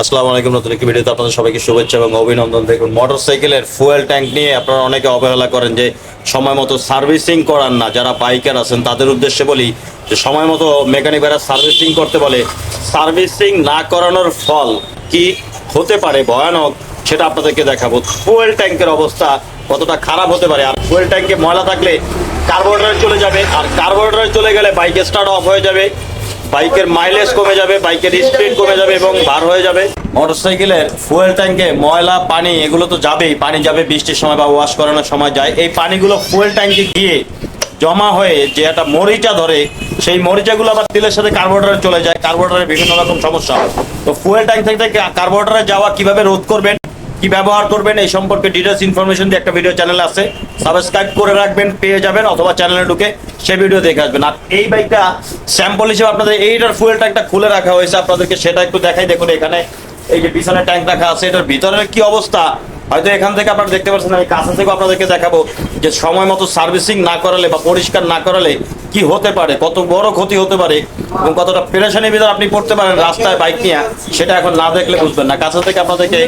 আসসালামু আলাইকুম, নতুন একটি ভিডিওতে আপনাদের সবাইকে শুভেচ্ছা এবং অভিনন্দন। দেখুন, মোটরসাইকেলের ফুয়েল ট্যাঙ্ক নিয়ে আপনারা অনেকে অবহেলা করেন যে সময় মতো সার্ভিসিং করান না। যারা বাইকার আছেন, তাদের উদ্দেশ্যে বলি যে সময় মতো মেকানিক ভাইরা সার্ভিসিং করতে বলে। সার্ভিসিং না করানোর ফল কি হতে পারে, ভয়ানক, সেটা আপনাদেরকে দেখাবো। ফুয়েল ট্যাঙ্কের অবস্থা কতটা খারাপ হতে পারে। আর ফুয়েল ট্যাঙ্কে ময়লা থাকলে কার্বোরেটরে চলে যাবে। আর কার্বোরেটরে চলে গেলে বাইক স্টার্ট অফ হয়ে যাবে। বাইকের মাইলেজ কমে যাবে, বাইকের স্পিড কমে যাবে এবং বার হয়ে যাবে। মোটরসাইকেলের ফুয়েল ট্যাঙ্কে ময়লা, পানি, এগুলো তো যাবেই। পানি যাবে বৃষ্টির সময় বা ওয়াশ করানোর সময় যায়। এই পানিগুলো ফুয়েল ট্যাঙ্কে গিয়ে জমা হয়ে যে একটা মরিচা ধরে, সেই মরিচাগুলো আবার তেলের সাথে কার্বোরেটরে চলে যায়। কার্বোরেটরে বিভিন্ন রকম সমস্যা। তো ফুয়েল ট্যাঙ্ক থেকে কার্বোরেটরে যাওয়া কীভাবে রোধ করবেন? কি ব্যবহার করবেন এই সম্পর্কে ডিটেলস ইনফরমেশন দিয়ে একটা ভিডিও চ্যানেল আছে। সাবস্ক্রাইব করে রাখবেন, পেয়ে যাবেন, অথবা চ্যানেলে ঢুকে সে ভিডিও দেখে আসবেন। আর এই বাইকটা স্যাম্পল হিসেবে আপনাদের এইটার ফুয়েল ট্যাঙ্কটা খুলে রাখা হয়েছে। আপনাদেরকে সেটা একটু দেখাই। দেখুন, এখানে এই যে পিছনে ট্যাঙ্ক রাখা আছে, এটার ভিতরের কি অবস্থা? হয়তো এখান থেকে আপনারা দেখতে পাচ্ছেন আমি কাছে থেকে আপনাদেরকে দেখাবো যে সময় মতো সার্ভিসিং না করালে বা পরিষ্কার না করালে কি হতে পারে? কত বড় ক্ষতি হতে পারে এবং কতটা পেরেশানির ভিতরে আপনি পড়তে পারেন রাস্তায় বাইক নিয়ে, সেটা এখন না দেখলে বুঝবেন না। কাছে থেকে আপনাদেরকে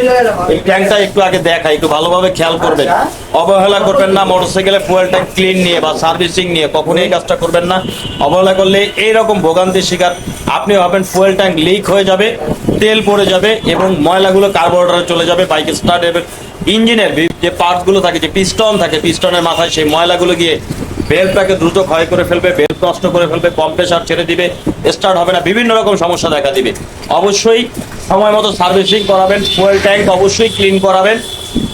এই ট্যাঙ্কটা একটু আগে দেখাই, একটু ভালোভাবে খেয়াল করবেন। অবহেলা করবেন না মোটর মোটরসাইকেলের ফুয়েল ট্যাঙ্ক ক্লিন নিয়ে বা সার্ভিসিং নিয়ে, কখনোই এই কাজটা করবেন না। অবহেলা করলে এইরকম ভোগান্তির শিকার আপনি ভাবেন ফুয়েল ট্যাঙ্ক লিক হয়ে যাবে, তেল পড়ে যাবে এবং ময়লাগুলো কার্বোরেটরে চলে যাবে বাইক স্টার্ট ইঞ্জিনের যে পার্টসগুলো থাকে, যে পিস্টন থাকে পিস্টনের মাথায় সেই ময়লাগুলো গিয়ে বেল্টটাকে দ্রুত ক্ষয় করে ফেলবে বেল্ট নষ্ট করে ফেলবে কম্প্রেসার ছেড়ে দিবে স্টার্ট হবে না, বিভিন্ন রকম সমস্যা দেখা দিবে। অবশ্যই সময় মতো সার্ভিসিং করাবেন ফুয়েল ট্যাঙ্ক অবশ্যই ক্লিন করাবেন।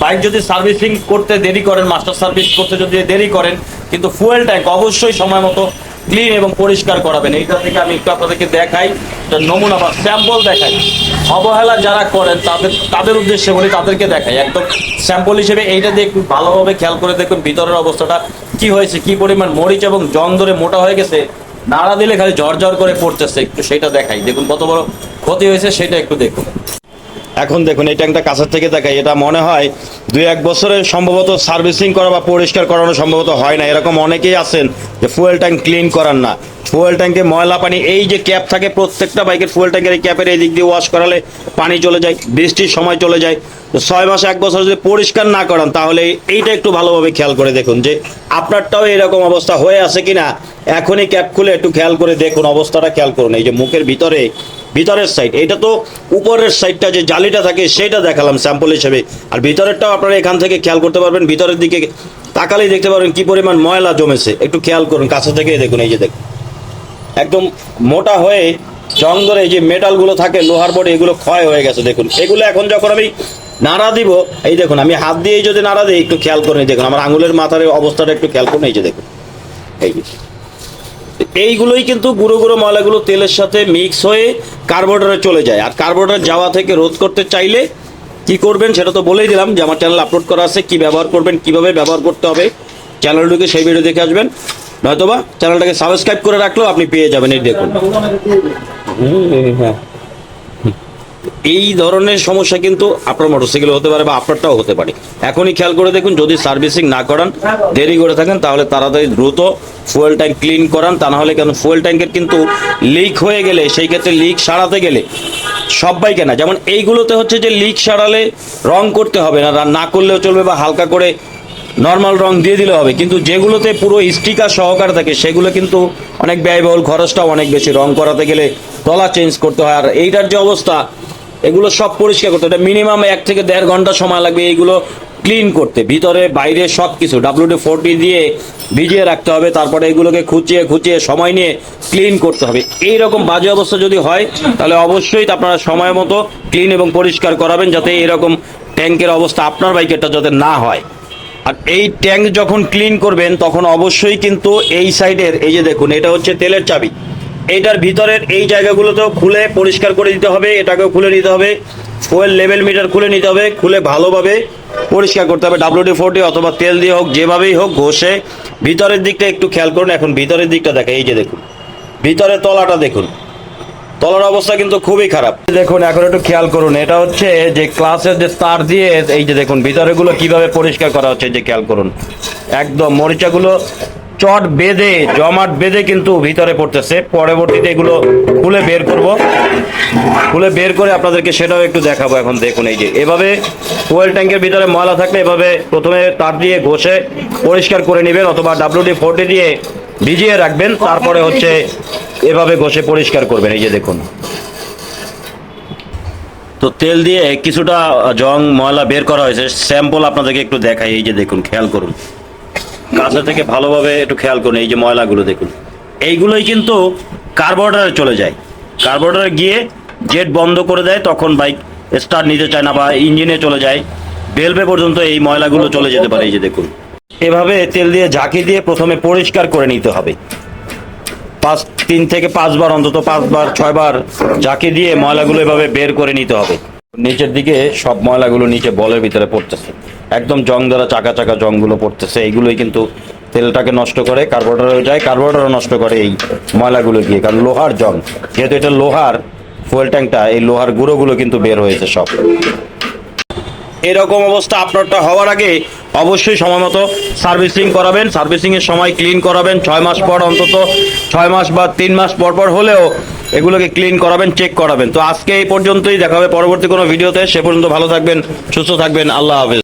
বাইক যদি সার্ভিসিং করতে দেরি করেন মাস্টার সার্ভিস করতে যদি দেরি করেন, কিন্তু ফুয়েল ট্যাঙ্ক অবশ্যই সময় মতো ক্লিন এবং পরিষ্কার করাবেন। এইটা থেকে আমি একটু আপনাদেরকে দেখাই নমুনা বা স্যাম্পল দেখাই। অবহেলা যারা করেন, তাদের তাদের উদ্দেশ্যে বলি, তাদেরকে দেখাই। একদম স্যাম্পল হিসেবে এইটা দিয়ে একটু ভালোভাবে খেয়াল করে দেখবেন ভিতরের অবস্থাটা কি হয়েছে, কি পরিমাণ মরিচ এবং জং ধরে মোটা হয়ে গেছে, নাড়া দিলে খালি ঝর ঝর করে পড়তেছে, একটু সেটা দেখাই। দেখুন কত বড় ক্ষতি হয়েছে, সেটা একটু দেখুন। এখন দেখুন, এই ট্যাঙ্কটা কাছের থেকে দেখাই, এটা মনে হয় দুই এক বছরে সম্ভবত সার্ভিসিং করা বা পরিষ্কার করানো সম্ভবত হয় না। এরকম অনেকেই আছেন যে ফুয়েল ট্যাঙ্ক ক্লিন করান না। ফুয়েল ট্যাঙ্কে ময়লা পানি, এই যে ক্যাপ থাকে, প্রত্যেকটা বাইকের ফুয়েল ট্যাঙ্কের এই ক্যাপের এই দিক দিয়ে ওয়াশ করালে পানি চলে যায়, বৃষ্টির সময় চলে যায়। ছয় মাস, এক বছর যদি পরিষ্কার না করান, তাহলে এইটা একটু ভালোভাবে খেয়াল করে দেখুন যে আপনারটাও এরকম অবস্থা হয়ে আছে কিনা। এখনই ক্যাপ খুলে একটু খেয়াল করে দেখুন, অবস্থাটা খেয়াল করুন। এই যে মুখের ভিতরে, ভিতরের সাইড এটা তো উপরের সাইডটা যে জালিটা থাকে, সেটা দেখালাম স্যাম্পল হিসেবে। আর ভিতরেরটাও আপনারা এখান থেকে খেয়াল করতে পারবেন, ভিতরের দিকে তাকালেই দেখতে পারবেন কি পরিমাণ ময়লা জমেছে। একটু খেয়াল করুন, কাছে থেকে দেখুন, এই যে দেখুন। একদম মোটা হয়ে জং ধরে যে মেটালগুলো থাকে, লোহার বডি, এগুলো ক্ষয় হয়ে গেছে, দেখুন। এগুলো এখন যখন আমি নাড়া দিব। এই দেখুন, আমি হাত দিয়ে যদি নাড়া দিই, একটু খেয়াল করে দেখুন, আমার আঙুলের মাথার অবস্থাটা একটু খেয়াল করুন এই যে দেখুন। এই এইগুলোই কিন্তু গুঁড়ো গুঁড়ো ময়লাগুলো তেলের সাথে মিক্স হয়ে কার্বোরেটরে চলে যায়। আর কার্বোরেটর যাওয়া থেকে রোধ করতে চাইলে কি করবেন সেটা তো বলেই দিলাম যে আমার চ্যানেল আপলোড করা আছে, কি ব্যবহার করবেন, কীভাবে ব্যবহার করতে হবে, চ্যানেলটিকে সেই ভিডিও দেখে আসবেন। নয়তোবা চ্যানেলটাকে সাবস্ক্রাইব করে রাখলেও আপনি পেয়ে যাবেন, এই দেখুন। হ্যাঁ। এই ধরনের সমস্যা কিন্তু আপনার মোটরসাইকেলে হতে পারে বা আপনারটাও হতে পারে। এখনই খেয়াল করে দেখুন, যদি সার্ভিসিং না করান, দেরি করে থাকেন, তাহলে তাড়াতাড়ি দ্রুত ফুয়েল ট্যাঙ্ক ক্লিন করান, তা নাহলে কেন ফুয়েল ট্যাঙ্কের কিন্তু লিক হয়ে গেলে, সেই ক্ষেত্রে লিক সারাতে গেলে সবাইকে না যেমন এইগুলোতে হচ্ছে যে লিক সারালে রং করতে হবে না না করলেও চলবে বা হালকা করে নর্মাল রং দিয়ে দিলে হবে। কিন্তু যেগুলোতে পুরো স্টিকার সহকারে থাকে, সেগুলো কিন্তু অনেক ব্যয়বহুল, খরচটাও অনেক বেশি। রং করাতে গেলে তলা চেঞ্জ করতে হয়। আর এইটার যে অবস্থা এগুলো সব পরিষ্কার করতে এটা মিনিমাম এক থেকে দেড় ঘণ্টা সময় লাগবে এইগুলো ক্লিন করতে। ভিতরে, বাইরে সব কিছু ডাব্লিউডি ফোরটি দিয়ে ভিজিয়ে রাখতে হবে, তারপরে এগুলোকে খুঁচিয়ে খুঁচিয়ে সময় নিয়ে ক্লিন করতে হবে। এই রকম বাজে অবস্থা যদি হয়, তাহলে অবশ্যই আপনারা সময় মতো ক্লিন এবং পরিষ্কার করাবেন যাতে এরকম ট্যাঙ্কের অবস্থা আপনার বাইকেরটা যাতে না হয়। আর এই ট্যাঙ্ক যখন ক্লিন করবেন, তখন অবশ্যই কিন্তু এই সাইডের এই যে দেখুন, এটা হচ্ছে তেলের চাবি। এইটার ভিতরের এই জায়গাগুলোতেও খুলে পরিষ্কার করে দিতে হবে, এটাকেও খুলে নিতে হবে। ফুয়েল লেভেল মিটার খুলে নিতে হবে, খুলে ভালোভাবে পরিষ্কার করতে হবে। ডাব্লিউডি ফোরটি অথবা তেল দিয়ে হোক, যেভাবেই হোক ঘষে। ভিতরের দিকটা একটু খেয়াল করুন, এখন ভিতরের দিকটা দেখা এই যে দেখুন। ভিতরের তলাটা দেখুন। তলার অবস্থা কিন্তু খুবই খারাপ। দেখুন, এখন একটু খেয়াল করুন, এটা হচ্ছে যে ক্লাসের যে তার দিয়ে, এই যে দেখুন ভিতরে গুলো কীভাবে পরিষ্কার করা হচ্ছে যে খেয়াল করুন। একদম মরিচাগুলো চট বেঁধে, জমাট বেঁধে কিন্তু ভিতরে পড়তেছে। পরবর্তীতে এগুলো খুলে বের করব। খুলে বের করে আপনাদেরকে সেটাও একটু দেখাবো এখন, দেখুন এই যে। এভাবে ফুয়েল ট্যাঙ্কের ভিতরে ময়লা থাকলে এভাবে প্রথমে তার দিয়ে ঘষে পরিষ্কার করে নেবেন অথবা ডাব্লিউডি ফোর্টি দিয়ে ভিজিয়ে রাখবেন। তারপরে হচ্ছে এভাবে ঘষে পরিষ্কার করবেন, এই যে দেখুন। তো তেল দিয়ে কিছুটা জং ময়লা বের করা হয়েছে। স্যাম্পল আপনাদেরকে একটু দেখাই, এই যে দেখুন, খেয়াল করুন। কাছে থেকে ভালোভাবে একটু খেয়াল করুন, এই যে ময়লাগুলো দেখুন। এইগুলোই কিন্তু কার্বোরেটারে চলে যায়। কার্বোরেটারে গিয়ে জেট বন্ধ করে দেয়, তখন বাইক স্টার্ট নিতে চায় না বা ইঞ্জিনে চলে যায়। বেলবে পর্যন্ত এই ময়লাগুলো চলে যেতে পারে, এই যে দেখুন। এভাবে তেল দিয়ে ঝাঁকি দিয়ে প্রথমে পরিষ্কার করে নিতে হবে। পাঁচ, তিন থেকে পাঁচবার অন্তত পাঁচবার, ছয়বার ঝাঁকি দিয়ে ময়লাগুলো এভাবে বের করে নিতে হবে। নিচের দিকে সব ময়লাগুলো নিচে বলের ভিতরে পড়তেছে। একদম জং দ্বারা চাকা চাকা জংগুলো পড়তেছে। এইগুলোই কিন্তু তেলটাকে নষ্ট করে কার্বোরেটারও যায় কার্বোরেটারও নষ্ট করে এই ময়লাগুলো গিয়ে কারণ লোহার জং, যেহেতু এটা লোহার ফুয়েল ট্যাঙ্কটা এই লোহার গুঁড়োগুলো কিন্তু বের হয়েছে সব। এরকম অবস্থা আপনারটা হওয়ার আগে অবশ্যই সময় মতো সার্ভিসিং করাবেন। সার্ভিসিং এর সময় ক্লিন করাবেন। ছয় মাস পর অন্তত, ছয় মাস বা তিন মাস পর পর হলেও এগুলোকে ক্লিন করাবেন চেক করাবেন। তো আজকে এই পর্যন্তই, দেখা হবে পরবর্তী কোনো ভিডিওতে সে পর্যন্ত ভালো থাকবেন, সুস্থ থাকবেন, আল্লাহ হাফেজ।